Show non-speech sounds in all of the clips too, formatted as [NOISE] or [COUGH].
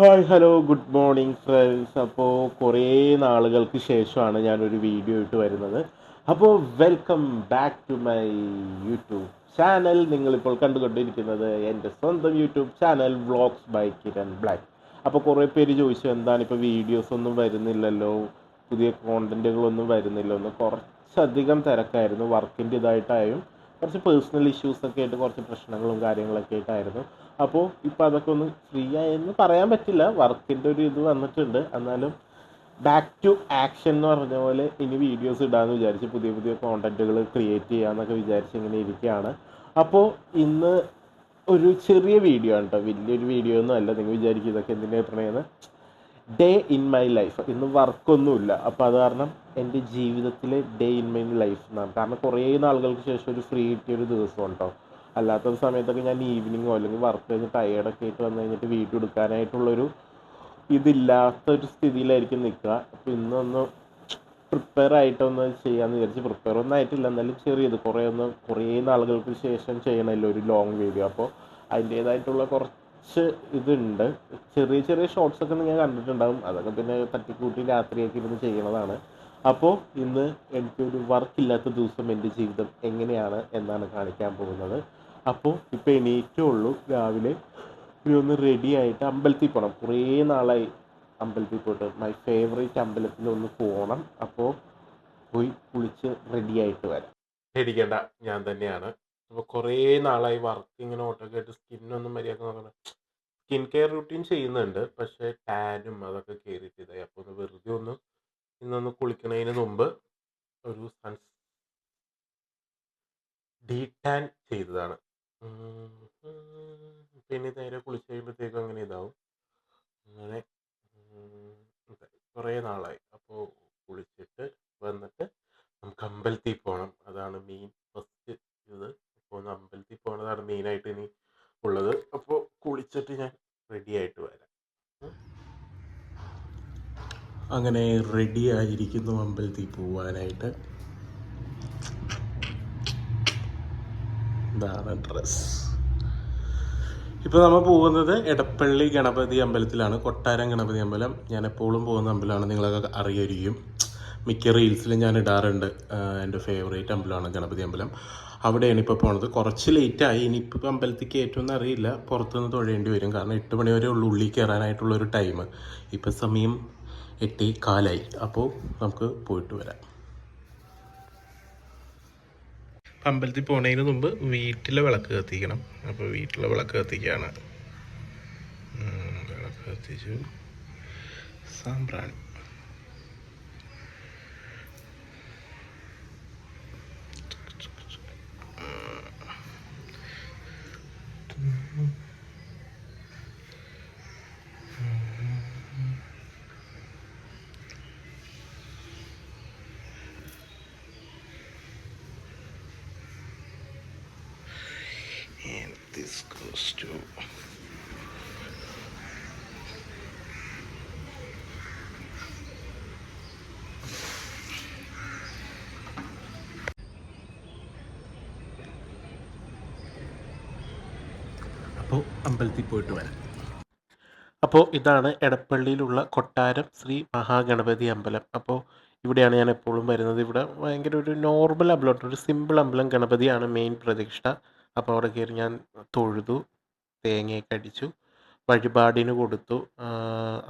Hi hello good morning friends. അപ്പോൾ കുറേ നാളുകൾക്ക് ശേഷമാണ് ഞാനൊരു വീഡിയോ ഇട്ട് വരുന്നത്. അപ്പോൾ welcome back to my YouTube channel. നിങ്ങളിപ്പോൾ കണ്ടുകൊണ്ടിരിക്കുന്നത് എന്റെ സ്വന്തം YouTube channel vlogs by Kiran Black. അപ്പോൾ കുറേ പേര് ചോദിച്ചു എന്താണ് ഇപ്പോൾ വീഡിയോസ് ഒന്നും വരുന്നില്ലല്ലോ? പുതിയ കോണ്ടന്റുകളൊന്നും വരുന്നില്ലോ എന്ന് കുറച്ചധികം തിരക്കായിരുന്നു. വർക്കിന്റെ ഇതായിട്ടായും കുറച്ച് പേഴ്സണൽ ഇഷ്യൂസൊക്കെ ആയിട്ട് കുറച്ച് പ്രശ്നങ്ങളും കാര്യങ്ങളൊക്കെ ആയിട്ടായിരുന്നു. അപ്പോൾ ഇപ്പോൾ അതൊക്കെ ഒന്ന് ഫ്രീ ആയെന്ന് പറയാൻ പറ്റില്ല. വർക്കിന്റെ ഒരു ഇത് വന്നിട്ടുണ്ട്. എന്നാലും ബാക്ക് ടു ആക്ഷൻ എന്ന് പറഞ്ഞ പോലെ ഇനി വീഡിയോസ് ഇടാമെന്ന് വിചാരിച്ച് പുതിയ പുതിയ കോണ്ടന്റുകൾ ക്രിയേറ്റ് ചെയ്യാമെന്നൊക്കെ വിചാരിച്ച് ഇങ്ങനെ ഇരിക്കുകയാണ് അപ്പോൾ ഇന്ന് ഒരു ചെറിയ വീഡിയോ ആണ് കേട്ടോ വലിയൊരു വീഡിയോ ഒന്നും അല്ല. നിങ്ങൾ വിചാരിക്കും ഇതൊക്കെ എന്തിനാണ് ഇടണേന്ന്. ഡേ ഇൻ മൈ ലൈഫ് ഇന്ന് വർക്കൊന്നുമില്ല. അപ്പോൾ അത് കാരണം എന്റെ ജീവിതത്തിലെ ഡേ ഇൻ മൈ ലൈഫ് എന്നാണ്. കാരണം കുറേ നാളുകൾക്ക് ശേഷം ഒരു ഫ്രീ കിട്ടിയ ഒരു ദിവസം ഉണ്ടോ അല്ലാത്ത സമയത്തൊക്കെ ഞാൻ ഈവനിങ്ങോ അല്ലെങ്കിൽ വർക്ക് കഴിഞ്ഞ് ടയേർഡൊക്കെ ആയിട്ട് വന്നു കഴിഞ്ഞിട്ട് വീട്ടിൽ എടുക്കാനായിട്ടുള്ളൊരു ഇതില്ലാത്ത ഒരു സ്ഥിതിയിലായിരിക്കും നിൽക്കുക. അപ്പോൾ ഇന്നൊന്ന് പ്രിപ്പയർ ആയിട്ടൊന്ന് ചെയ്യാമെന്ന് വിചാരിച്ച് പ്രിപ്പയർ ഒന്നും ആയിട്ടില്ല. എന്നാലും ചെറിയത് കുറേ ഒന്ന് കുറേ നാളുകൾക്ക് ശേഷം ചെയ്യണമല്ലോ ഒരു ലോങ് വീഡിയോ അപ്പോൾ അതിന്റേതായിട്ടുള്ള കുറച്ച് ഇതുണ്ട്. ചെറിയ ചെറിയ ഷോർട്സ് ഒക്കെ ഞാൻ കണ്ടിട്ടുണ്ടാകും അതൊക്കെ പിന്നെ തട്ടിക്കൂട്ടി രാത്രിയൊക്കെ ഇരുന്ന് ചെയ്യണതാണ്. അപ്പോൾ ഇന്ന് എനിക്കൊരു വർക്കില്ലാത്ത ദിവസം എന്റെ ജീവിതം എങ്ങനെയാണ് എന്നാണ് കാണിക്കാൻ പോകുന്നത്. അപ്പോൾ ഇപ്പോൾ എണീറ്റേ ഉള്ളൂ രാവിലെ. ഇനി ഒന്ന് റെഡി ആയിട്ട് അമ്പലത്തിൽ പോകണം കുറേ നാളായി അമ്പലത്തിൽ പോയിട്ട്. മൈ ഫേവറേറ്റ് അമ്പലത്തിൽ ഒന്ന് പോകണം അപ്പോൾ പോയി കുളിച്ച് റെഡി ആയിട്ട് വരാം. പേടിക്കേണ്ട. ഞാൻ തന്നെയാണ്. അപ്പോൾ കുറേ നാളായി വർക്ക് ഇങ്ങനെ ഓട്ടൊക്കെ ആയിട്ട് സ്കിന്നൊന്നും മര്യാദ നോക്കണം സ്കിൻ കെയർ റുട്ടീൻ ചെയ്യുന്നുണ്ട്. പക്ഷേ ടാനും അതൊക്കെ കയറിയിട്ട് ഇതായി അപ്പോൾ ഒന്ന് വെറുതെ ഒന്ന് ഇന്നൊന്ന് കുളിക്കുന്നതിന് മുമ്പ് ഒരു സൺ ഡീ ടാൻ ചെയ്തതാണ്. പിന്നെ നേരെ കുളിച്ച് കഴിയുമ്പോഴത്തേക്കും അങ്ങനെ ഇതാവും. അങ്ങനെ. കുറേ നാളായി. അപ്പോൾ കുളിച്ചിട്ട് വന്നിട്ട് നമുക്ക് അമ്പലത്തിൽ പോകണം അതാണ് മെയിൻ ഫസ്റ്റ് ഇത്. അപ്പോൾ ഒന്ന് അമ്പലത്തിൽ പോകണതാണ് മെയിനായിട്ട് ഇനി ഉള്ളത്. അപ്പോൾ കുളിച്ചിട്ട് ഞാൻ റെഡി ആയിട്ട് വരാം. അങ്ങനെ റെഡി ആയിരിക്കുന്നു അമ്പലത്തിൽ പോവാനായിട്ട്. ഇതാണ് ഡ്രസ് ഇപ്പോൾ നമ്മൾ പോകുന്നത് എടപ്പള്ളി ഗണപതി അമ്പലത്തിലാണ്. കൊട്ടാരം ഗണപതി അമ്പലം. ഞാൻ എപ്പോഴും പോകുന്ന അമ്പലമാണ്. നിങ്ങളൊക്കെ അറിയായിരിക്കും. മിക്ക റീൽസിലും ഞാൻ ഇടാറുണ്ട് എന്റെ ഫേവറേറ്റ് അമ്പലമാണ് ഗണപതി അമ്പലം. അവിടെയാണ് ഇപ്പോൾ പോണത്. കുറച്ച് ലേറ്റായി ഇനിയിപ്പോൾ അമ്പലത്തിൽ കയറ്റുമെന്ന് അറിയില്ല. പുറത്തുനിന്ന് തൊഴേണ്ടി വരും. കാരണം എട്ട് മണി വരെ ഉള്ളു ഉള്ളിൽ കയറാനായിട്ടുള്ളൊരു ടൈം ഇപ്പോൾ സമയം എട്ടേ കാലായി. അപ്പോൾ നമുക്ക് പോയിട്ട് വരാം. അമ്പലത്തിൽ പോണതിന് മുമ്പ് വീട്ടിലെ വിളക്ക് കത്തിക്കണം. അപ്പോൾ വീട്ടിലെ വിളക്ക് കത്തിക്കുകയാണ് വിളക്ക് കത്തിച്ചു. സാമ്പ്രാണി. അപ്പോൾ അമ്പലത്തിൽ പോയിട്ട് വരാം. അപ്പോൾ ഇതാണ് എടപ്പള്ളിയിലുള്ള കൊട്ടാരം ശ്രീ മഹാഗണപതി അമ്പലം. അപ്പോൾ ഇവിടെയാണ് ഞാൻ എപ്പോഴും വരുന്നത്. ഇവിടെ ഭയങ്കര ഒരു നോർമൽ അമ്പലം ഒരു സിമ്പിൾ അമ്പലം ഗണപതിയാണ് മെയിൻ പ്രതിഷ്ഠ. അപ്പോൾ അവിടെ കയറി ഞാൻ തൊഴുതു തേങ്ങയൊക്കെ അടിച്ചു വഴിപാടിന് കൊടുത്തു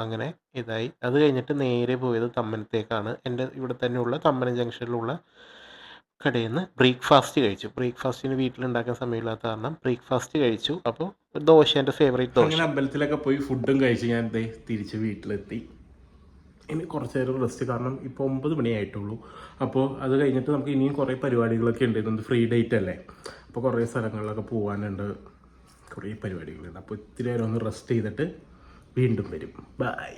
അങ്ങനെ ഇതായി. അത് കഴിഞ്ഞിട്ട് നേരെ പോയത് തമ്മനത്തേക്കാണ്. എന്റെ ഇവിടെ തന്നെയുള്ള തമ്മനം ജംഗ്ഷനിലുള്ള കടയിൽ നിന്ന് ബ്രേക്ക്ഫാസ്റ്റ് കഴിച്ചു ബ്രേക്ക്ഫാസ്റ്റിന് വീട്ടിലുണ്ടാക്കാൻ സമയമില്ലാത്ത കാരണം ബ്രേക്ക്ഫാസ്റ്റ് കഴിച്ചു. അപ്പോൾ ദോശ എന്റെ ഫേവറേറ്റ് ദോശ. അങ്ങനെ അമ്പലത്തിലൊക്കെ പോയി ഫുഡും കഴിച്ച് ഞാൻ തിരിച്ച് വീട്ടിലെത്തി. ഇനി കുറച്ച് നേരം റെസ്റ്റ് കാരണം ഇപ്പോൾ ഒമ്പത് മണിയായിട്ടുള്ളൂ അപ്പോൾ അത് കഴിഞ്ഞിട്ട് നമുക്ക് ഇനിയും കുറേ പരിപാടികളൊക്കെ ഉണ്ട്. ഇതൊന്ന് ഫ്രീ ഡേറ്റ് അല്ലേ? അപ്പോൾ കുറേ സ്ഥലങ്ങളിലൊക്കെ പോകാനുണ്ട് കുറേ പരിപാടികളുണ്ട്. അപ്പോൾ ഇത്തിരി നേരം ഒന്ന് റെസ്റ്റ് ചെയ്തിട്ട് വീണ്ടും വരും. ബൈ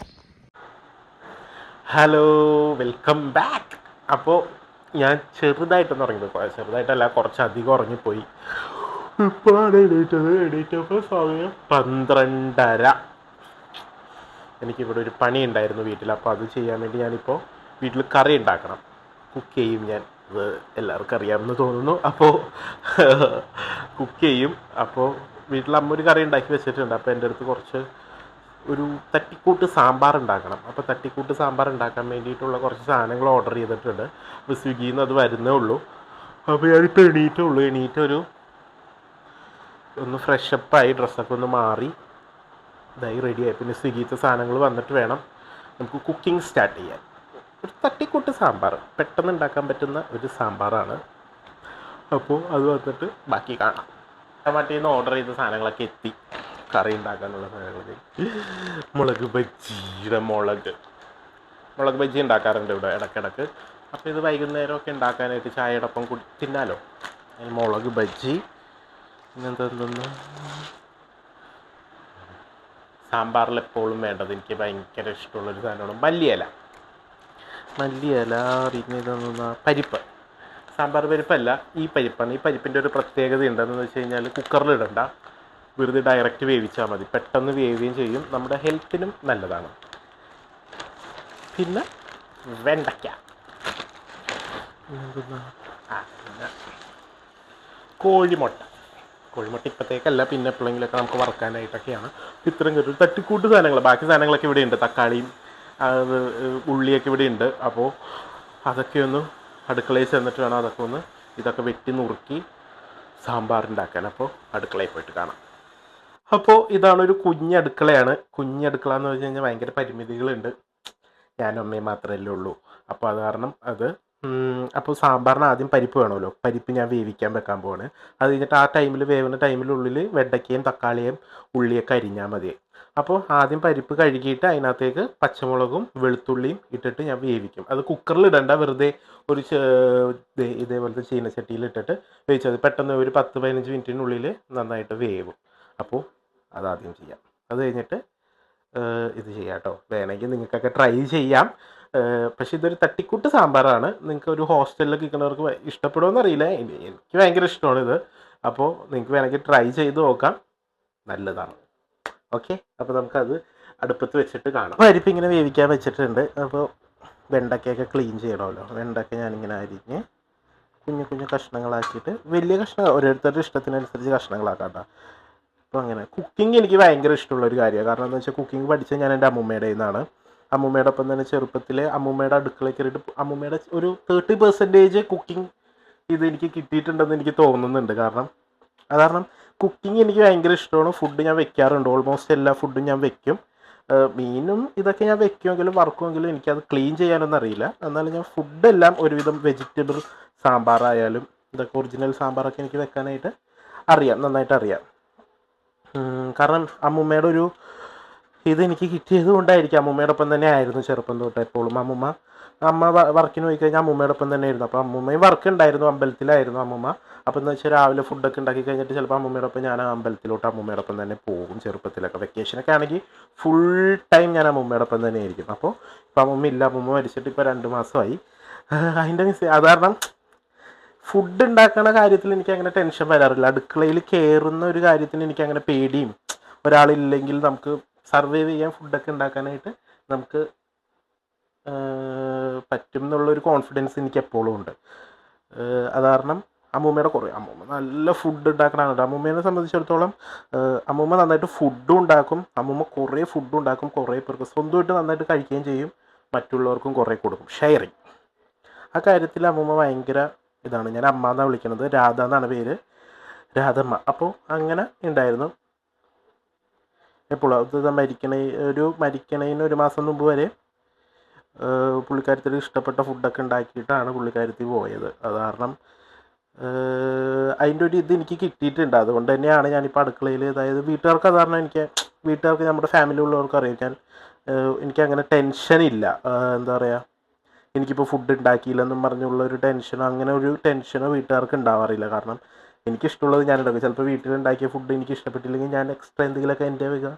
ഹലോ വെൽക്കം ബാക്ക് അപ്പോൾ ഞാൻ ചെറുതായിട്ടൊന്ന് ഉറങ്ങിപ്പോയി ചെറുതായിട്ടല്ല കുറച്ചധികം ഉറങ്ങിപ്പോയി. ഇപ്പോഴാണ് എണീറ്റത് എണീറ്റപ്പോൾ സമയം പന്ത്രണ്ടര. എനിക്കിവിടെ ഒരു പണി ഉണ്ടായിരുന്നു വീട്ടിൽ. അപ്പോൾ അത് ചെയ്യാൻ വേണ്ടി ഞാനിപ്പോൾ വീട്ടിൽ കറി ഉണ്ടാക്കണം. കുക്ക് ചെയ്യും ഞാൻ. അത് എല്ലാവർക്കും അറിയാമെന്ന് തോന്നുന്നു. അപ്പോൾ കുക്ക് ചെയ്യും. അപ്പോൾ വീട്ടിൽ അമ്മ ഒരു കറി ഉണ്ടാക്കി വെച്ചിട്ടുണ്ട്. അപ്പോൾ എന്റെ അടുത്ത് കുറച്ച് ഒരു തട്ടിക്കൂട്ട് സാമ്പാർ ഉണ്ടാക്കണം. അപ്പോൾ തട്ടിക്കൂട്ട് സാമ്പാർ ഉണ്ടാക്കാൻ വേണ്ടിയിട്ടുള്ള കുറച്ച് സാധനങ്ങൾ ഓർഡർ ചെയ്തിട്ടുണ്ട്. അപ്പോൾ സ്വിഗ്ഗിയിൽ നിന്ന് അത് വരുന്നേ ഉള്ളൂ. അപ്പോൾ ഞാനിപ്പോൾ എണീറ്റേ ഉള്ളൂ. എണീറ്റൊരു ഒന്ന് ഫ്രഷപ്പായി ഡ്രസ്സൊക്കെ ഒന്ന് മാറി. ഇതായി റെഡിയായി പിന്നെ സ്വിഗ്ഗിത്തെ സാധനങ്ങൾ വന്നിട്ട് വേണം നമുക്ക് കുക്കിംഗ് സ്റ്റാർട്ട് ചെയ്യാൻ. ഒരു തട്ടിക്കൂട്ട് സാമ്പാർ. പെട്ടെന്ന് ഉണ്ടാക്കാൻ പറ്റുന്ന ഒരു സാമ്പാറാണ്. അപ്പോൾ അത് വന്നിട്ട് ബാക്കി കാണാം. മറ്റേന്ന് ഓർഡർ ചെയ്ത സാധനങ്ങളൊക്കെ എത്തി. കറി ഉണ്ടാക്കാനുള്ള സാധനങ്ങൾ മുളക് ബജ്ജിയുടെ മുളക്. മുളക് ബജ്ജി ഉണ്ടാക്കാറുണ്ട് ഇവിടെ ഇടയ്ക്കിടയ്ക്ക്. അപ്പോൾ ഇത് വൈകുന്നേരമൊക്കെ ഉണ്ടാക്കാനായിട്ട് ചായയുടെ ഒപ്പം കുടി തിന്നാലോ? മുളക് ബജ്ജി. പിന്നെന്താ സാമ്പാറിൽ എപ്പോഴും വേണ്ടത് എനിക്ക് ഭയങ്കര ഇഷ്ടമുള്ളൊരു സാധനമാണ് മല്ലിയില. മല്ലിയില പിന്നെ പരിപ്പ്. സാമ്പാർ പരിപ്പല്ല ഈ പരിപ്പാണ്. ഈ പരിപ്പിന്റെ ഒരു പ്രത്യേകത ഉണ്ടെന്ന് വെച്ച് കഴിഞ്ഞാൽ കുക്കറിൽ ഇടണ്ട വെറുതെ ഡയറക്റ്റ് വേവിച്ചാൽ മതി. പെട്ടെന്ന് വേവുകയും ചെയ്യും. നമ്മുടെ ഹെൽത്തിനും നല്ലതാണ്. പിന്നെ വെണ്ടയ്ക്ക. കോഴിമുട്ട. കോഴിമുട്ട ഇപ്പോഴത്തേക്കല്ല പിന്നെ എപ്പോഴെങ്കിലൊക്കെ നമുക്ക് വറക്കാനായിട്ടൊക്കെയാണ്. ഇത്രയും കിട്ടും. തട്ടിക്കൂട്ട് സാധനങ്ങൾ ബാക്കി സാധനങ്ങളൊക്കെ ഇവിടെ ഉണ്ട് തക്കാളിയും ഉള്ളിയൊക്കെ ഇവിടെ ഉണ്ട് അപ്പോൾ അതൊക്കെ ഒന്ന് അടുക്കളയിൽ ചെന്നിട്ട് വേണം അതൊക്കെ ഒന്ന് ഇതൊക്കെ വെട്ടി നുറുക്കി സാമ്പാർ ഉണ്ടാക്കാൻ. അപ്പോൾ അടുക്കളയിൽ പോയിട്ട് കാണാം. അപ്പോൾ ഇതാണ് ഒരു കുഞ്ഞടുക്കളയാണ്. കുഞ്ഞടുക്കള എന്ന് വെച്ച് കഴിഞ്ഞാൽ ഭയങ്കര പരിമിതികളുണ്ട്. ഞാൻ അമ്മയും മാത്രമല്ലേ ഉള്ളൂ. അപ്പോൾ അത് കാരണം അത് അപ്പോൾ സാമ്പാറിന് ആദ്യം പരിപ്പ് വേണമല്ലോ. പരിപ്പ് ഞാൻ വേവിക്കാൻ വെക്കാൻ പോവാണ്. അത് കഴിഞ്ഞിട്ട് ആ ടൈമിൽ വേവുന്ന ടൈമിനുള്ളിൽ വെണ്ടയ്ക്കയും തക്കാളിയും ഉള്ളിയൊക്കെ അരിഞ്ഞാൽ മതി. അപ്പോൾ ആദ്യം പരിപ്പ് കഴുകിയിട്ട് അതിനകത്തേക്ക് പച്ചമുളകും വെളുത്തുള്ളിയും ഇട്ടിട്ട് ഞാൻ വേവിക്കും. അത് കുക്കറിൽ ഇടണ്ട. വെറുതെ ഒരു ഇതേപോലത്തെ ചീനച്ചട്ടിയിൽ ഇട്ടിട്ട് വേവിച്ചത് പെട്ടെന്ന് ഒരു പത്ത് പതിനഞ്ച് മിനിറ്റിനുള്ളിൽ നന്നായിട്ട് വേവും. അപ്പോൾ അതാദ്യം ചെയ്യാം. അത് കഴിഞ്ഞിട്ട് ഇത് ചെയ്യാം കേട്ടോ. വേണമെങ്കിൽ നിങ്ങൾക്കൊക്കെ ട്രൈ ചെയ്യാം. പക്ഷെ ഇതൊരു തട്ടിക്കൂട്ട് സാമ്പാറാണ്. നിങ്ങൾക്ക് ഒരു ഹോസ്റ്റലിലൊക്കെ നിൽക്കുന്നവർക്ക് ഇഷ്ടപ്പെടുമെന്ന് അറിയില്ല. എനിക്ക് ഭയങ്കര ഇഷ്ടമാണ് ഇത്. അപ്പോൾ നിങ്ങൾക്ക് വേണമെങ്കിൽ ട്രൈ ചെയ്ത് നോക്കാം. നല്ലതാണ്. ഓക്കെ? അപ്പോൾ നമുക്കത് അടുപ്പത്ത് വെച്ചിട്ട് കാണാം. പരിപ്പ് ഇങ്ങനെ വേവിക്കാൻ വെച്ചിട്ടുണ്ട്. അപ്പോൾ വെണ്ടക്കയൊക്കെ ക്ലീൻ ചെയ്യണമല്ലോ. വെണ്ടയ്ക്ക ഞാനിങ്ങനെ അരിഞ്ഞ് കുഞ്ഞു കുഞ്ഞു കഷ്ണങ്ങളാക്കിയിട്ട് വലിയ കഷ്ണം ഓരോരുത്തരുടെ ഇഷ്ടത്തിനനുസരിച്ച് കഷ്ണങ്ങളാക്കാം കേട്ടോ. അപ്പോൾ അങ്ങനെ കുക്കിംഗ് എനിക്ക് ഭയങ്കര ഇഷ്ടമുള്ള ഒരു കാര്യമാണ്. കാരണം എന്താ വെച്ചാൽ കുക്കിംഗ് പഠിച്ചത് ഞാൻ എന്റെ അമ്മൂമ്മയുടെ നിന്നാണ് അമ്മൂമ്മയുടെ ഒപ്പം തന്നെ ചെറുപ്പത്തിൽ അമ്മൂമ്മയുടെ അടുക്കളയിൽ കയറിയിട്ട് അമ്മൂമ്മയുടെ ഒരു തേർട്ടി പെർസെന്റേജ് കുക്കിംഗ് ഇത് എനിക്ക് കിട്ടിയിട്ടുണ്ടെന്ന് എനിക്ക് തോന്നുന്നുണ്ട്. കാരണം കാരണം കുക്കിംഗ് എനിക്ക് ഭയങ്കര ഇഷ്ടമാണ്. ഫുഡ് ഞാൻ വെക്കാറുണ്ട്. ഓൾമോസ്റ്റ് എല്ലാ ഫുഡും ഞാൻ വെക്കും. മീനും ഇതൊക്കെ ഞാൻ വെക്കുമെങ്കിലും വറക്കുമെങ്കിലും എനിക്കത് ക്ലീൻ ചെയ്യാനൊന്നും അറിയില്ല. എന്നാലും ഞാൻ ഫുഡെല്ലാം ഒരുവിധം വെജിറ്റബിൾ സാമ്പാറായാലും ഇതൊക്കെ ഒറിജിനൽ സാമ്പാറൊക്കെ എനിക്ക് വെക്കാനായിട്ട് അറിയാം. നന്നായിട്ട് അറിയാം. കാരണം അമ്മൂമ്മയുടെ ഒരു ഇത് എനിക്ക് കിട്ടിയത് കൊണ്ടായിരിക്കും അമ്മൂമ്മയുടെ ഒപ്പം തന്നെ ആയിരുന്നു ചെറുപ്പം തൊട്ട് എപ്പോഴും. അമ്മൂമ്മ അമ്മ വർക്കിന് പോയി കഴിഞ്ഞാൽ അമ്മൂമ്മയുടെ ഒപ്പം തന്നെ ആയിരുന്നു. അപ്പോൾ അമ്മൂമ്മയും വർക്ക് ഉണ്ടായിരുന്നു അമ്പലത്തിലായിരുന്നു അമ്മൂമ്മ. അപ്പോൾ എന്ന് വെച്ചാൽ രാവിലെ ഫുഡൊക്കെ ഉണ്ടാക്കി കഴിഞ്ഞിട്ട് ചിലപ്പോൾ അമ്മൂമ്മയുടെ ഒപ്പം ഞാൻ അമ്പലത്തിലോട്ട് അമ്മൂമ്മയുടെ ഒപ്പം തന്നെ പോകും ചെറുപ്പത്തിലൊക്കെ. വെക്കേഷനൊക്കെ ആണെങ്കിൽ ഫുൾ ടൈം ഞാൻ അമ്മൂമ്മയുടെ ഒപ്പം തന്നെ ആയിരിക്കും. അപ്പോൾ ഇപ്പോൾ അമ്മൂമ്മ ഇല്ല അമ്മൂമ്മ മരിച്ചിട്ട് ഇപ്പോൾ രണ്ട് മാസമായി. [LAUGHS] അതിന്റെ മിസ് അത് കാരണം ഫുഡ് ഉണ്ടാക്കുന്ന കാര്യത്തിൽ എനിക്ക് അങ്ങനെ ടെൻഷൻ വരാറില്ല. അടുക്കളയിൽ കയറുന്ന ഒരു കാര്യത്തിന് എനിക്ക് അങ്ങനെ പേടിയും. ഒരാളില്ലെങ്കിൽ നമുക്ക് സർവൈവ് ചെയ്യാൻ ഫുഡൊക്കെ ഉണ്ടാക്കാനായിട്ട് നമുക്ക് പറ്റും എന്നുള്ളൊരു കോൺഫിഡൻസ് എനിക്ക് എപ്പോഴും ഉണ്ട്. അത് കാരണം അമ്മൂമ്മയുടെ കുറേ അമ്മൂമ്മ നല്ല ഫുഡ് ഉണ്ടാക്കണതാണ് അമ്മൂമ്മേനെ സംബന്ധിച്ചിടത്തോളം അമ്മൂമ്മ നന്നായിട്ട് ഫുഡും ഉണ്ടാക്കും. അമ്മൂമ്മ കുറേ ഫുഡും ഉണ്ടാക്കും കുറേ പേർക്ക് സ്വന്തമായിട്ട് നന്നായിട്ട് കഴിക്കുകയും ചെയ്യും. മറ്റുള്ളവർക്കും കുറേ കൊടുക്കും. ഷെയറിങ് ആ കാര്യത്തിൽ അമ്മൂമ്മ ഭയങ്കര ഇതാണ്. ഞാൻ അമ്മ എന്നാണ് വിളിക്കുന്നത് രാധ എന്നാണ് പേര്. രാധമ്മ. അപ്പോൾ അങ്ങനെ ഉണ്ടായിരുന്നു എപ്പോഴും അത് മരിക്കണ ഒരു മരിക്കണേന് ഒരു മാസം മുമ്പ് വരെ പുള്ളിക്കാരത്തിൽ ഇഷ്ടപ്പെട്ട ഫുഡൊക്കെ ഉണ്ടാക്കിയിട്ടാണ് പുള്ളിക്കാരത്തി പോയത്. അത് കാരണം അതിന്റെ ഒരു ഇത് എനിക്ക് കിട്ടിയിട്ടുണ്ട്. അതുകൊണ്ട് തന്നെയാണ് ഞാനിപ്പോൾ അടുക്കളയിൽ അതായത് വീട്ടുകാർക്ക് അത് കാരണം എനിക്ക് വീട്ടുകാർക്ക് നമ്മുടെ ഫാമിലി ഉള്ളവർക്ക് അറിയിക്കാൻ എനിക്ക് അങ്ങനെ ടെൻഷൻ ഇല്ല. എന്താ പറയുക എനിക്കിപ്പോൾ ഫുഡ് ഉണ്ടാക്കിയില്ലെന്നും പറഞ്ഞുള്ള ഒരു ടെൻഷനോ അങ്ങനെ ഒരു ടെൻഷനോ വീട്ടുകാർക്ക് ഉണ്ടാവാറില്ല കാരണം എനിക്കിഷ്ടമുള്ളത് ഞാൻ ഉണ്ടാക്കും ചിലപ്പോൾ വീട്ടിലുണ്ടാക്കിയ ഫുഡ് എനിക്ക് ഇഷ്ടപ്പെട്ടില്ലെങ്കിൽ ഞാൻ എക്സ്ട്രാ എന്തെങ്കിലുമൊക്കെ എന്റെ വക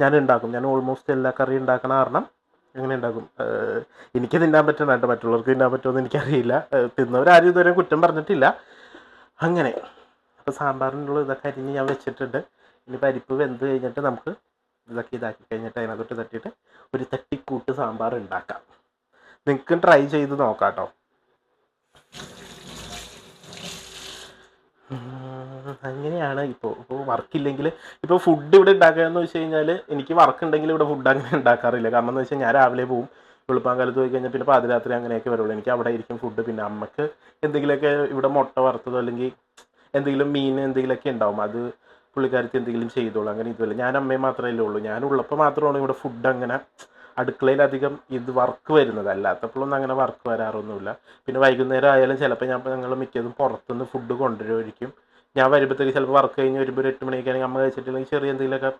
ഞാൻ ഉണ്ടാക്കും ഞാൻ ഓൾമോസ്റ്റ് എല്ലാ കറി ഉണ്ടാക്കണ കാരണം അങ്ങനെ ഉണ്ടാക്കും എനിക്ക് തിന്നാൻ പറ്റണം മറ്റുള്ളവർക്ക് തിന്നാൻ പറ്റുമെന്ന് എനിക്കറിയില്ല. തിന്നവരാരും ഇതുവരെ കുറ്റം പറഞ്ഞിട്ടില്ല. അങ്ങനെ. അപ്പോൾ സാമ്പാറിനുള്ള ഇതൊക്കെ അരിഞ്ഞ് ഞാൻ വെച്ചിട്ടുണ്ട്. ഇനി പരിപ്പ് വെന്ത് കഴിഞ്ഞിട്ട് നമുക്ക് ഇതൊക്കെ ഇതാക്കി കഴിഞ്ഞിട്ട് അതിനകത്തോട്ട് തട്ടിയിട്ട് ഒരു തട്ടിക്കൂട്ട് സാമ്പാർ ഉണ്ടാക്കാം നിങ്ങൾക്കും ട്രൈ ചെയ്ത് നോക്കാം കേട്ടോ. അങ്ങനെയാണ് ഇപ്പോൾ ഇപ്പോൾ വർക്കില്ലെങ്കിൽ ഇപ്പോൾ ഫുഡ് ഇവിടെ ഉണ്ടാക്കുക എന്ന് വെച്ച് കഴിഞ്ഞാൽ എനിക്ക് വർക്ക് ഉണ്ടെങ്കിൽ ഇവിടെ ഫുഡ് അങ്ങനെ ഉണ്ടാക്കാറില്ല. കാരണം എന്ന് വെച്ചാൽ ഞാൻ രാവിലെ പോവും വെളുപ്പാങ്കാലത്ത് പോയി കഴിഞ്ഞാൽ പിന്നെ പാതിരാത്രി അങ്ങനെയൊക്കെ വരുള്ളൂ. എനിക്ക് അവിടെ ആയിരിക്കും ഫുഡ് പിന്നെ അമ്മയ്ക്ക് എന്തെങ്കിലുമൊക്കെ ഇവിടെ മുട്ട വറുത്തതോ അല്ലെങ്കിൽ എന്തെങ്കിലും മീൻ എന്തെങ്കിലുമൊക്കെ ഉണ്ടാവും. അത് പുള്ളിക്കാരത്തി എന്തെങ്കിലും ചെയ്തോളൂ. അങ്ങനെ ഇതുമല്ല ഞാൻ അമ്മയെ മാത്രമല്ലേ ഉള്ളൂ. ഞാൻ ഉള്ളപ്പോൾ മാത്രമാണ് ഇവിടെ ഫുഡ് അങ്ങനെ അടുക്കളയിൽ അധികം ഇത് വർക്ക് വരുന്നത്. അല്ലാത്തപ്പോഴൊന്നും അങ്ങനെ വർക്ക് വരാറൊന്നുമില്ല. പിന്നെ വൈകുന്നേരം ആയാലും ചിലപ്പോൾ ഞാൻ ഞങ്ങൾ മിക്കതും പുറത്തുനിന്ന് ഫുഡ് കൊണ്ടുവരുമായിരിക്കും. ഞാൻ വരുമ്പോഴത്തേക്ക് ചിലപ്പോൾ വർക്ക് കഴിഞ്ഞ് വരുമ്പോൾ ഒരു എട്ട് മണിയൊക്കെയാണെങ്കിൽ അമ്മ കഴിച്ചിട്ടില്ലെങ്കിൽ ചെറിയ എന്തെങ്കിലുമൊക്കെ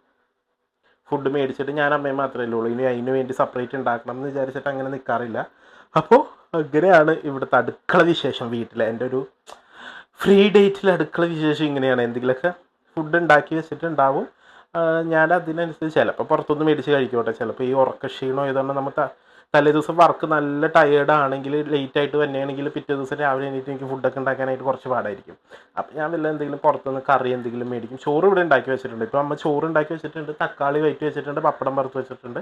ഫുഡ് മേടിച്ചിട്ട് ഞാൻ അമ്മയും മാത്രമേ ഉള്ളൂ. ഇനി അതിന് വേണ്ടി സെപ്പറേറ്റ് ഉണ്ടാക്കണം എന്ന് വിചാരിച്ചിട്ട് അങ്ങനെ നിൽക്കാറില്ല അപ്പോൾ അങ്ങനെയാണ് ഇവിടുത്തെ അടുക്കള വിശേഷം വീട്ടിൽ എന്റെ ഒരു ഫ്രീ ഡേറ്റിൽ അടുക്കള വിശേഷം ഇങ്ങനെയാണ്. എന്തെങ്കിലുമൊക്കെ ഫുഡ് ഉണ്ടാക്കി വെച്ചിട്ടുണ്ടാവും. ഞാൻ അതിനനുസരിച്ച് ചിലപ്പോൾ പുറത്തുനിന്ന് മേടിച്ച് കഴിക്കോട്ടെ. ചിലപ്പോൾ ഈ ഉറക്ക ക്ഷീണം ഏതാണ് നമ്മൾ തലേ ദിവസം വർക്ക് നല്ല ടയേർഡ് ആണെങ്കിൽ ലേറ്റ് ആയിട്ട് വന്നെയാണെങ്കിൽ പിറ്റേ ദിവസം രാവിലെ എണീറ്റ് എനിക്ക് ഫുഡൊക്കെ ഉണ്ടാക്കാനായിട്ട് കുറച്ച് പാടായിരിക്കും. അപ്പോൾ ഞാൻ വല്ല എന്തെങ്കിലും പുറത്തുനിന്ന് കറി എന്തെങ്കിലും മേടിക്കും. ചോറ് ഇവിടെ ഉണ്ടാക്കി വെച്ചിട്ടുണ്ട്. ഇപ്പോൾ അമ്മ ചോറ് ഉണ്ടാക്കി വെച്ചിട്ടുണ്ട് തക്കാളി വയറ്റി വെച്ചിട്ടുണ്ട് പപ്പടം വറുത്ത് വെച്ചിട്ടുണ്ട്.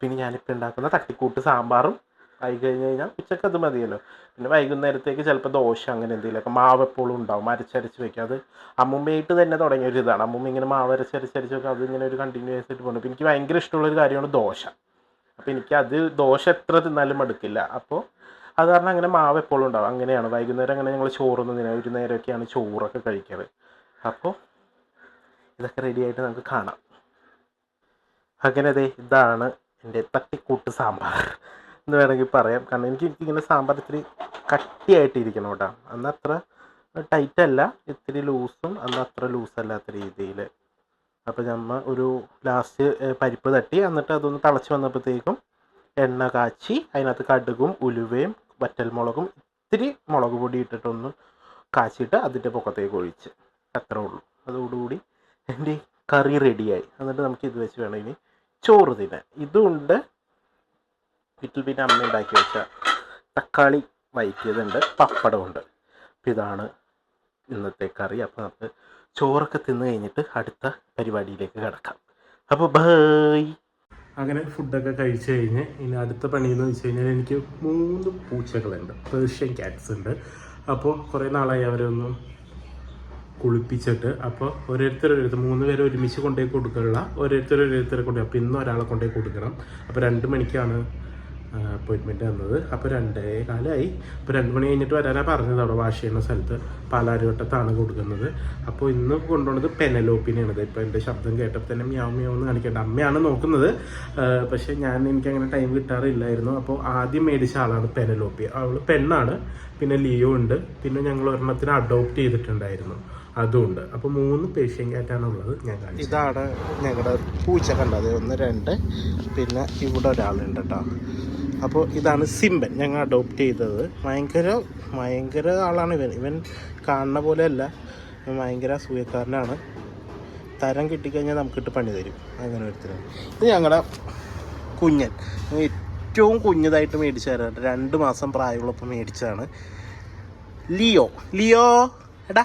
പിന്നെ ഞാനിപ്പോൾ ഉണ്ടാക്കുന്ന തട്ടിക്കൂട്ട് സാമ്പാറും ആയി കഴിഞ്ഞ് കഴിഞ്ഞാൽ ഉച്ചയ്ക്ക് അത് മതിയല്ലോ. പിന്നെ വൈകുന്നേരത്തേക്ക് ചിലപ്പോൾ ദോശ അങ്ങനെ എന്തെങ്കിലുമൊക്കെ മാവ് എപ്പോഴും ഉണ്ടാവും അരച്ചരച്ച് വെക്കുക അത് അമ്മുമ്മയായിട്ട് തന്നെ തുടങ്ങിയ ഒരു ഇതാണ്. അമ്മുമ്മ ഇങ്ങനെ മാവ് അരച്ചരച്ചരച്ച് വെക്കുക അത് ഇങ്ങനെ ഒരു കണ്ടിന്യൂസ് ആയിട്ട് പോകുന്നു അപ്പോൾ എനിക്ക് ഭയങ്കര ഇഷ്ടമുള്ള ഒരു കാര്യമാണ് ദോശ. അപ്പോൾ എനിക്ക് അത് ദോശ എത്ര തിന്നാലും മടുക്കില്ല. അപ്പോൾ അത് കാരണം അങ്ങനെ മാവ് എപ്പോഴും ഉണ്ടാവും. അങ്ങനെയാണ്. വൈകുന്നേരം അങ്ങനെ ഞങ്ങൾ ചോറൊന്നും തിന്നാ ഒരു നേരമൊക്കെയാണ് ചോറൊക്കെ കഴിക്കാറ് അപ്പോൾ ഇതൊക്കെ റെഡിയായിട്ട് നമുക്ക് കാണാം. അങ്ങനെ അതെ ഇതാണ് എന്റെ തട്ടിക്കൂട്ട് സാമ്പാർ. എന്ന് വേണമെങ്കിൽ പറയാം. കാരണം എനിക്ക് ഇങ്ങനെ സാമ്പാർ ഇത്തിരി കട്ടിയായിട്ട് ഇരിക്കണം കേട്ടോ. അന്ന് അത്ര ടൈറ്റ് അല്ല. ഇത്തിരി ലൂസും അന്ന് അത്ര ലൂസ് അല്ലാത്ത രീതിയിൽ അപ്പോൾ നമ്മൾ ഒരു ലാസ്റ്റ് പരിപ്പ് തട്ടി. എന്നിട്ട് അതൊന്ന് തിളച്ച് വന്നപ്പോഴത്തേക്കും എണ്ണ കാച്ചി അതിനകത്ത് കടുകും ഉലുവയും വറ്റൽമുളകും ഇത്തിരി മുളക് പൊടി ഇട്ടിട്ടൊന്ന് കാച്ചിയിട്ട് അതിന്റെ പൊക്കത്തേക്ക് ഒഴിച്ച്. അത്രേ ഉള്ളൂ. അതോടുകൂടി എന്റെ കറി റെഡിയായി എന്നിട്ട് നമുക്ക് ഇത് വെച്ച് വേണം ഇനി ചോറ് തിന്നാൻ. ഇതുണ്ട് വീട്ടിൽ പിന്നെ അമ്മ ഉണ്ടാക്കി വെച്ച തക്കാളി വയറ്റിയതുണ്ട് പപ്പടമുണ്ട് അപ്പം ഇതാണ് ഇന്നത്തെ കറി. അപ്പോൾ നമുക്ക് ചോറൊക്കെ തിന്ന് കഴിഞ്ഞിട്ട് അടുത്ത പരിപാടിയിലേക്ക് കിടക്കാം. അപ്പോൾ ബൈ. അങ്ങനെ ഫുഡൊക്കെ കഴിച്ചു കഴിഞ്ഞ് ഇനി അടുത്ത പണിയെന്ന് വെച്ച് കഴിഞ്ഞാൽ എനിക്ക് മൂന്ന് പൂച്ചകളുണ്ട്. പേർഷ്യൻ ക്യാറ്റ്സ് ഉണ്ട്. അപ്പോൾ കുറേ നാളായി അവരെ ഒന്ന് കുളിപ്പിച്ചിട്ട്. അപ്പോൾ ഓരോരുത്തർ ഓരോരുത്തർ മൂന്ന് പേരെ ഒരുമിച്ച് കൊണ്ടുപോയി കൊടുക്കാനുള്ള ഓരോരുത്തർ ഓരോരുത്തരെ കൊണ്ടുപോയി. അപ്പോൾ ഇന്ന് ഒരാളെ കൊണ്ടുപോയി കൊടുക്കണം. അപ്പോൾ രണ്ട് മണിക്കാണ് അപ്പോയിൻമെന്റ് തന്നത് അപ്പോൾ രണ്ടേ കാലമായി അപ്പോൾ രണ്ട് മണി കഴിഞ്ഞിട്ട് വരാനാണ് പറഞ്ഞത് അവിടെ വാഷ് ചെയ്യുന്ന സ്ഥലത്ത്. പാലാരിവട്ടത്താണ് കൊടുക്കുന്നത്. അപ്പോൾ ഇന്ന് കൊണ്ടുപോകുന്നത് പെനലോപ്പിനെയാണ് ഇപ്പോൾ എന്റെ ശബ്ദം കേട്ടപ്പോൾ തന്നെ മ്യാവ് മ്യാവ് എന്ന് കാണിക്കേണ്ട. അമ്മയാണ് നോക്കുന്നത്. പക്ഷെ പക്ഷേ ഞാൻ എനിക്ക് അങ്ങനെ ടൈം കിട്ടാറില്ലായിരുന്നു. അപ്പോൾ ആദ്യം മേടിച്ച ആളാണ് പെനലോപ്പി. അവൾ പെണ്ണാണ്. പിന്നെ ലിയോ ഉണ്ട്. പിന്നെ ഞങ്ങൾ ഒരെണ്ണത്തിന് അഡോപ്റ്റ് ചെയ്തിട്ടുണ്ടായിരുന്നു. അതുമുണ്ട് അപ്പോൾ മൂന്ന് പേഷ്യൻ ക്യാറ്റാണ് ഉള്ളത് ഞാൻ ഇതാണ് ഞങ്ങളുടെ പൂച്ച കണ്ടത്. ഒന്ന് രണ്ട് പിന്നെ ഇവിടെ ഒരാളുണ്ട് കേട്ടോ അപ്പോൾ ഇതാണ് സിംബൻ. ഞങ്ങൾ അഡോപ്റ്റ് ചെയ്തത്. ഭയങ്കര ഭയങ്കര ആളാണ് ഇവൻ. ഇവൻ കാണുന്ന പോലെയല്ല. ഇവൻ ഭയങ്കര സൂയക്കാരനാണ് തരം കിട്ടിക്കഴിഞ്ഞാൽ നമുക്കിട്ട് പണി തരും. അങ്ങനെ ഒരുത്തരം ഇത് ഞങ്ങളുടെ കുഞ്ഞൻ. ഏറ്റവും കുഞ്ഞതായിട്ട് മേടിച്ചു രണ്ട് മാസം പ്രായമുള്ളപ്പോൾ മേടിച്ചതാണ്. ലിയോ. ലിയോ. എടാ.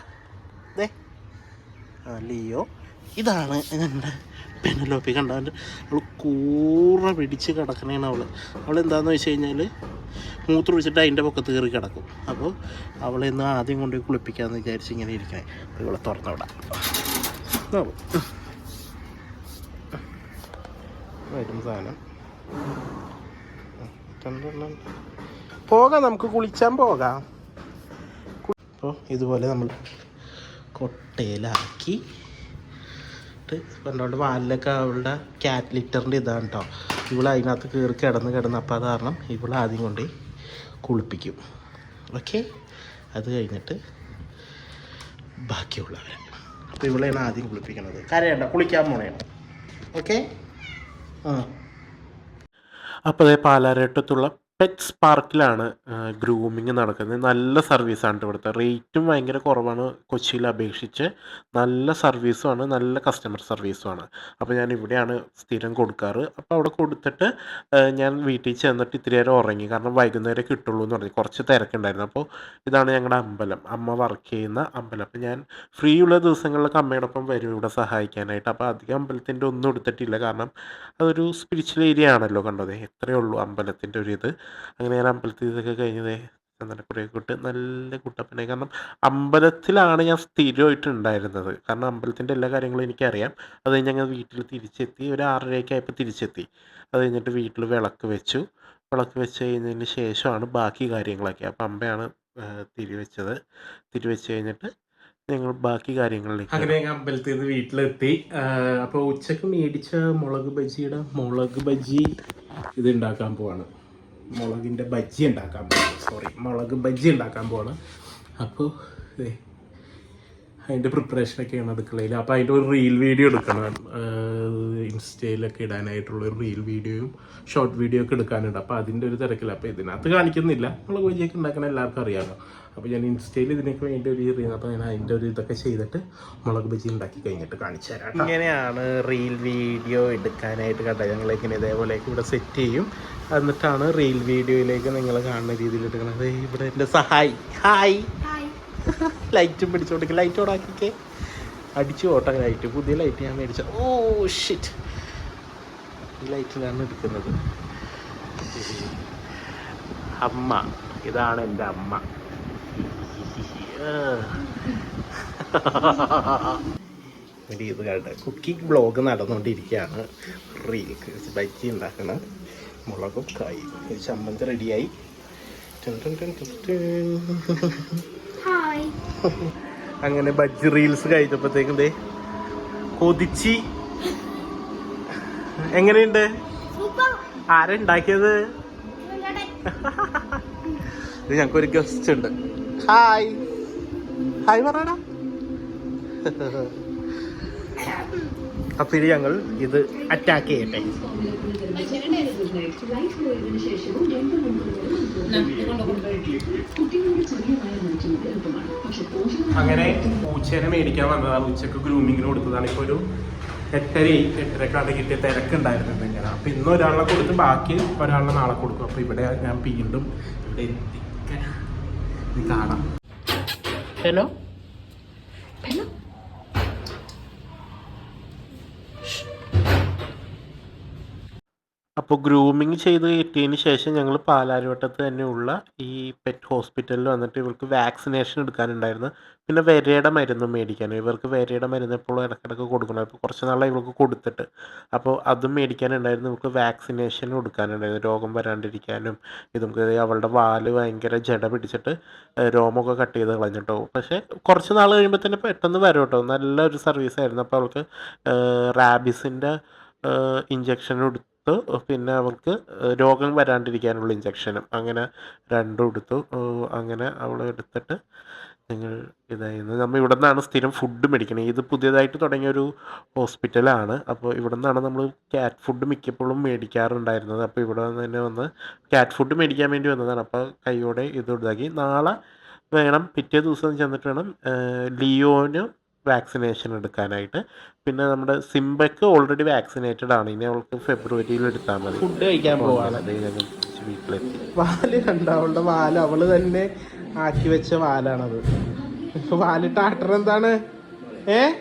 ലിയോ. ഇതാണ് ഞങ്ങളുടെ പെനലോപ്പി. കണ്ടവന്റെ അവൾ കൂറ പിടിച്ച് കിടക്കണേണ് അവൾ അവൾ എന്താണെന്ന് വെച്ച് കഴിഞ്ഞാൽ മൂത്രം ഒഴിച്ചിട്ട് അതിന്റെ പൊക്കത്ത് കയറി കിടക്കും. അപ്പോൾ അവളെ ഇന്ന് ആദ്യം കൊണ്ടുപോയി കുളിപ്പിക്കാമെന്ന് വിചാരിച്ച് ഇങ്ങനെ ഇരിക്കണേ. അപ്പോൾ ഇവളെ തുറന്നു വിടാം വരും സാധനം. പോകാം നമുക്ക് കുളിച്ചാൻ പോകാം. അപ്പോൾ ഇതുപോലെ നമ്മൾ കൊട്ടയിലാക്കി ഇട്ട് കണ്ടോണ്ട് വാലിലൊക്കെ അവളുടെ ക്യാറ്റ് ലിറ്ററിന്റെ ഇതാണ് കേട്ടോ ഇവൾ അതിനകത്ത് കയറി കിടന്ന് കിടന്ന് അപ്പോൾ അത് കാരണം ഇവൾ ആദ്യം കൊണ്ട് കുളിപ്പിക്കും. ഓക്കെ? അത് കഴിഞ്ഞിട്ട് ബാക്കിയുള്ളവരെ. അപ്പോൾ ഇവളെയാണ് ആദ്യം കുളിപ്പിക്കുന്നത് കരയണ്ട കുളിക്കാൻ പോണേണ് ഓക്കെ? ആ. അപ്പോൾ അതേ പാലാരേട്ടത്തുള്ള പെറ്റ്സ് പാർക്കിലാണ് ഗ്രൂമിങ് നടക്കുന്നത്. നല്ല സർവീസാണ് ഇവിടുത്തെ. റേറ്റും ഭയങ്കര കുറവാണ് കൊച്ചിയിൽ അപേക്ഷിച്ച്. നല്ല സർവീസുമാണ് നല്ല കസ്റ്റമർ സർവീസുമാണ് അപ്പോൾ ഞാൻ ഇവിടെയാണ് സ്ഥിരം കൊടുക്കാറ്. അപ്പോൾ അവിടെ കൊടുത്തിട്ട് ഞാൻ വീട്ടിൽ ചെന്നിട്ട് ഇത്തിരി നേരം ഉറങ്ങി. കാരണം വൈകുന്നേരം കിട്ടുള്ളൂ എന്ന് പറഞ്ഞു. കുറച്ച് തിരക്കുണ്ടായിരുന്നു. അപ്പോൾ ഇതാണ് ഞങ്ങളുടെ അമ്പലം. അമ്മ വർക്ക് ചെയ്യുന്ന അമ്പലം. അപ്പോൾ ഞാൻ ഫ്രീ ഉള്ള ദിവസങ്ങളിലൊക്കെ അമ്മയോടൊപ്പം വരും ഇവിടെ സഹായിക്കാനായിട്ട്. അപ്പോൾ അധികം അമ്പലത്തിന്റെ ഒന്നും എടുത്തിട്ടില്ല. കാരണം അതൊരു സ്പിരിച്വൽ ഏരിയ ആണല്ലോ കണ്ടത്. എത്രയേ ഉള്ളൂ അമ്പലത്തിന്റെ ഒരു ഇത് അങ്ങനെ ഞാൻ അമ്പലത്തിൽ ഇതൊക്കെ കഴിഞ്ഞതേ കൂട്ട് നല്ല കുട്ടപ്പനെ. കാരണം അമ്പലത്തിലാണ് ഞാൻ സ്ഥിരമായിട്ട് ഉണ്ടായിരുന്നത് കാരണം അമ്പലത്തിന്റെ എല്ലാ കാര്യങ്ങളും എനിക്കറിയാം. അത് കഴിഞ്ഞ് ഞങ്ങൾ വീട്ടിൽ തിരിച്ചെത്തി ഒരു ആറരയൊക്കെ ആയപ്പോൾ തിരിച്ചെത്തി. അത് കഴിഞ്ഞിട്ട് വീട്ടിൽ വിളക്ക് വെച്ചു. വിളക്ക് വെച്ച് കഴിഞ്ഞതിന് ശേഷമാണ് ബാക്കി കാര്യങ്ങളൊക്കെ. അപ്പം അമ്പയാണ് തിരിവെച്ചത് തിരിവെച്ച് കഴിഞ്ഞിട്ട് ഞങ്ങൾ ബാക്കി കാര്യങ്ങളിലേക്ക് അങ്ങനെ ഞങ്ങൾ അമ്പലത്തിൽ നിന്ന് വീട്ടിലെത്തി. അപ്പോൾ ഉച്ചയ്ക്ക് മേടിച്ച മുളക് ബജിയുടെ മുളക് ബജി ഇത് ഉണ്ടാക്കാൻ പോവാണ്. മുളകിന്റെ ബജ്ജി ഉണ്ടാക്കാൻ പോവാണ്. സോറി മുളക് ബജ്ജി ഉണ്ടാക്കാൻ പോവാണ്. അപ്പോൾ അതിന്റെ പ്രിപ്പറേഷനൊക്കെയാണ് അടുക്കളയിൽ അപ്പോൾ അതിന്റെ ഒരു റീൽ വീഡിയോ എടുക്കണം. ഇൻസ്റ്റയിലൊക്കെ ഇടാനായിട്ടുള്ള ഒരു റീൽ വീഡിയോയും ഷോർട്ട് വീഡിയോ ഒക്കെ എടുക്കാനുണ്ട്. അപ്പോൾ അതിന്റെ ഒരു തിരക്കില്ല അപ്പോൾ ഇതിനകത്ത് കാണിക്കുന്നില്ല. നമ്മൾ ബജിയൊക്കെ ഉണ്ടാക്കുന്ന എല്ലാവർക്കും അറിയാമല്ലോ അപ്പോൾ ഞാൻ ഇൻസ്റ്റയിൽ ഇതിനൊക്കെ വേണ്ടി ഒരു ചെയ്യുന്നത് അപ്പോൾ ഞാൻ അതിന്റെ ഒരു ഇതൊക്കെ ചെയ്തിട്ട് മുളക് ബജി ഉണ്ടാക്കി കഴിഞ്ഞിട്ട് കാണിച്ചു തരാം ഇങ്ങനെയാണ് റീൽ വീഡിയോ എടുക്കാനായിട്ട് കണ്ടത് ഞങ്ങൾ ഇതേപോലെ ഇവിടെ സെറ്റ് ചെയ്യും. എന്നിട്ടാണ് റീൽ വീഡിയോയിലേക്ക് നിങ്ങൾ കാണുന്ന രീതിയിൽ എടുക്കുന്നത് ഇവിടെ എന്റെ സഹായി. ഹായ്. [LAUGHS] ലൈറ്റും പിടിച്ചോണ്ടിരിക്കും ലൈറ്റ് ഓണാക്കിക്കേ അടിച്ചു ഓട്ടം ലൈറ്റ് പുതിയ ലൈറ്റ് ഞാൻ മേടിച്ച. ഓ ഷിറ്റ് ഈ ലൈറ്റിലാണ് എടുക്കുന്നത്. അമ്മ ഇതാണ് എന്റെ അമ്മ. [LAUGHS] ഇത് കേട്ടെ കുക്കിംഗ് ബ്ലോഗ് നടന്നുകൊണ്ടിരിക്കുകയാണ്. റീൽക്ക് ബജ്ജി ഉണ്ടാക്കണം. മുളകും കായും. ചമ്മന്തി റെഡിയായി [LAUGHS] അങ്ങനെ ബജ്ജി റീൽസ് കഴിഞ്ഞപ്പോഴത്തേക്കും ദേ കൊതിച്ചി. എങ്ങനെയുണ്ട്? സൂപ്പർ ആരാ ഉണ്ടാക്കിയത് ഇവിടെ [LAUGHS] ഇത് ഞങ്ങൾക്ക് ഒരു ഗസ്റ്റ് ഉണ്ട്. ഹായ് ഹായ് പറയടാ. [LAUGHS] അപ്പൊ ഞങ്ങൾ ഇത് അറ്റാക്ക് ചെയ്യട്ടെ. അങ്ങനെ പൂച്ചേനെ മേടിക്കാൻ വന്നതാണ് ഉച്ചയ്ക്ക് ഗ്രൂമിങ്ങിന് കൊടുത്തതാണ്. ഇപ്പോൾ ഒരു എട്ടര എട്ടരക്കാണ്ട് കിട്ടിയ തിരക്കുണ്ടായിരുന്നു ഇങ്ങനെ. അപ്പൊ ഇന്ന് ഒരാളെ കൊടുത്ത് ബാക്കി ഒരാളെ നാളെ കൊടുക്കും. അപ്പൊ ഇവിടെ ഞാൻ വീണ്ടും ഇവിടെ എത്തിക്കാൻ കാണാം. ഹലോ? അപ്പോൾ ഗ്രൂമിങ് ചെയ്ത് കിട്ടിയതിന് ശേഷം ഞങ്ങൾ പാലാരിവട്ടത്ത് തന്നെയുള്ള ഈ പെറ്റ് ഹോസ്പിറ്റലിൽ വന്നിട്ട് ഇവർക്ക് വാക്സിനേഷൻ എടുക്കാനുണ്ടായിരുന്നു. പിന്നെ വിരയുടെ മരുന്ന് മേടിക്കാനും ഇവർക്ക് വിരയുടെ മരുന്ന് എപ്പോഴും ഇടയ്ക്കിടയ്ക്ക് കൊടുക്കണം. അപ്പോൾ കുറച്ച് നാളായി ഇവർക്ക് കൊടുത്തിട്ട്. അപ്പോൾ അതും മേടിക്കാനുണ്ടായിരുന്നു. ഇവർക്ക് വാക്സിനേഷൻ കൊടുക്കാനുണ്ടായിരുന്നു രോഗം വരാണ്ടിരിക്കാനും ഇത് അവളുടെ വാൽ ഭയങ്കര ജട പിടിച്ചിട്ട് രോമൊക്കെ കട്ട് ചെയ്ത് കളഞ്ഞിട്ടോ. പക്ഷേ കുറച്ച് നാൾ കഴിയുമ്പോൾ തന്നെ പെട്ടെന്ന് വരും കേട്ടോ. നല്ലൊരു സർവീസ് ആയിരുന്നു. അപ്പോൾ അവൾക്ക് റാബിസിന്റെ ഇഞ്ചക്ഷൻ എടുത്തു. പിന്നെ അവൾക്ക് രോഗം വരാണ്ടിരിക്കാനുള്ള ഇഞ്ചക്ഷനും അങ്ങനെ രണ്ടും എടുത്തു. അങ്ങനെ അവൾ എടുത്തിട്ട് നിങ്ങൾ ഇതായിരുന്നു. നമ്മൾ ഇവിടെ നിന്നാണ് സ്ഥിരം ഫുഡ് മേടിക്കുന്നത് ഇത് പുതിയതായിട്ട് തുടങ്ങിയ ഒരു ഹോസ്പിറ്റലാണ് അപ്പോൾ ഇവിടെ നിന്നാണ് നമ്മൾ ക്യാറ്റ് ഫുഡ് മിക്കപ്പോഴും മേടിക്കാറുണ്ടായിരുന്നത്. അപ്പോൾ ഇവിടെ തന്നെ വന്ന് ക്യാറ്റ് ഫുഡ് മേടിക്കാൻ വേണ്ടി വന്നതാണ്. അപ്പോൾ കൈയോടെ ഇത് ഇതാക്കി. നാളെ വേണം പിറ്റേ ദിവസം ചെന്നിട്ട് വേണം ലിയോന് വാക്സിനേഷൻ എടുക്കാനായിട്ട്. പിന്നെ നമ്മുടെ സിംബയ്ക്ക് ഓൾറെഡി വാക്സിനേറ്റഡ് ആണ്. ഇനി അവൾക്ക് ഫെബ്രുവരിയിൽ എടുത്താൽ മതി. ഫുഡ് കഴിക്കാൻ പോവാണ്. വീട്ടിലെത്തി. വാൽ കണ്ട അവളുടെ വാൽ. അവൾ തന്നെ ആക്കി വെച്ച വാലാണത്. വാലിട്ട് ആട്ടർ എന്താണ്? ഏ?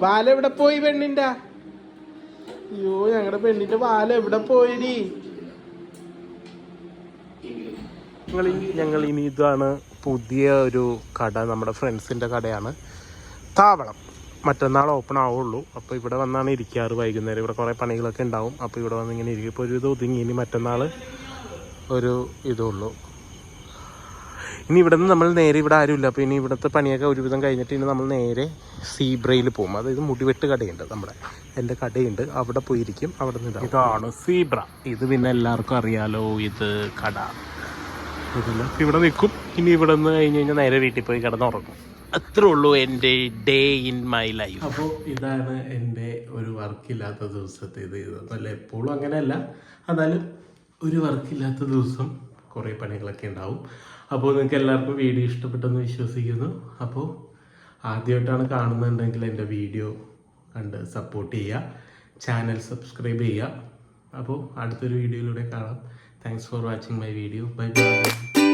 വാലെവിടെ എവിടെ പോയി പെണ്ണിന്റെ? അയ്യോ ഞങ്ങളുടെ പെണ്ണിന്റെ വാലെവിടെ എവിടെ ഞങ്ങൾ ഞങ്ങൾ ഇനി ഇതാണ് പുതിയ ഒരു കട നമ്മുടെ ഫ്രണ്ട്സിന്റെ കടയാണ്. താവളം. മറ്റന്നാൾ ഓപ്പൺ ആവുള്ളൂ. അപ്പോൾ ഇവിടെ വന്നാണ് ഇരിക്കാറ് വൈകുന്നേരം. ഇവിടെ കുറേ പണികളൊക്കെ ഉണ്ടാവും. അപ്പോൾ ഇവിടെ വന്ന് ഇങ്ങനെ ഇരിക്കും. ഇപ്പോൾ ഒരു ഇത് ഒതുങ്ങി. ഇനി മറ്റന്നാൾ ഒരു ഇതുള്ളൂ ഇനി ഇവിടെ നിന്ന് നമ്മൾ നേരെ ഇവിടെ ആരുമില്ല. അപ്പോൾ ഇനി ഇവിടുത്തെ പണിയൊക്കെ ഒരുവിധം കഴിഞ്ഞിട്ട് ഇനി നമ്മൾ നേരെ സീബ്രയിൽ പോകും. അതായത് മുടിവെട്ട് കടയുണ്ട് നമ്മുടെ. എന്റെ കടയുണ്ട്. അവിടെ പോയിരിക്കും. അവിടെ നിന്ന് ഇതാണ് സീബ്ര. ഇത് പിന്നെ എല്ലാവർക്കും അറിയാലോ ഇത് കട. ഇതില്ല ഇവിടെ നിൽക്കും. ഇനി ഇവിടെ നിന്ന് കഴിഞ്ഞ് കഴിഞ്ഞാൽ നേരെ വീട്ടിൽ പോയി കിടന്നുറങ്ങും. അത്രേ ഉള്ളൂ എന്റെ ഡേ ഇൻ മൈ ലൈഫ് അപ്പോൾ ഇതാണ് എന്റെ ഒരു വർക്കില്ലാത്ത ദിവസത്തെ ഇത്. അല്ല എപ്പോഴും അങ്ങനെയല്ല. എന്നാലും ഒരു വർക്കില്ലാത്ത ദിവസം കുറേ പണികളൊക്കെ ഉണ്ടാവും. അപ്പോൾ നിങ്ങൾക്ക് എല്ലാവർക്കും വീഡിയോ ഇഷ്ടപ്പെട്ടെന്ന് വിശ്വസിക്കുന്നു. അപ്പോൾ ആദ്യമായിട്ടാണ് കാണുന്നുണ്ടെങ്കിൽ എന്റെ വീഡിയോ കണ്ട് സപ്പോർട്ട് ചെയ്യുക. ചാനൽ സബ്സ്ക്രൈബ് ചെയ്യുക. അപ്പോൾ അടുത്തൊരു വീഡിയോയിലൂടെ കാണാം. Thanks for watching my video bye bye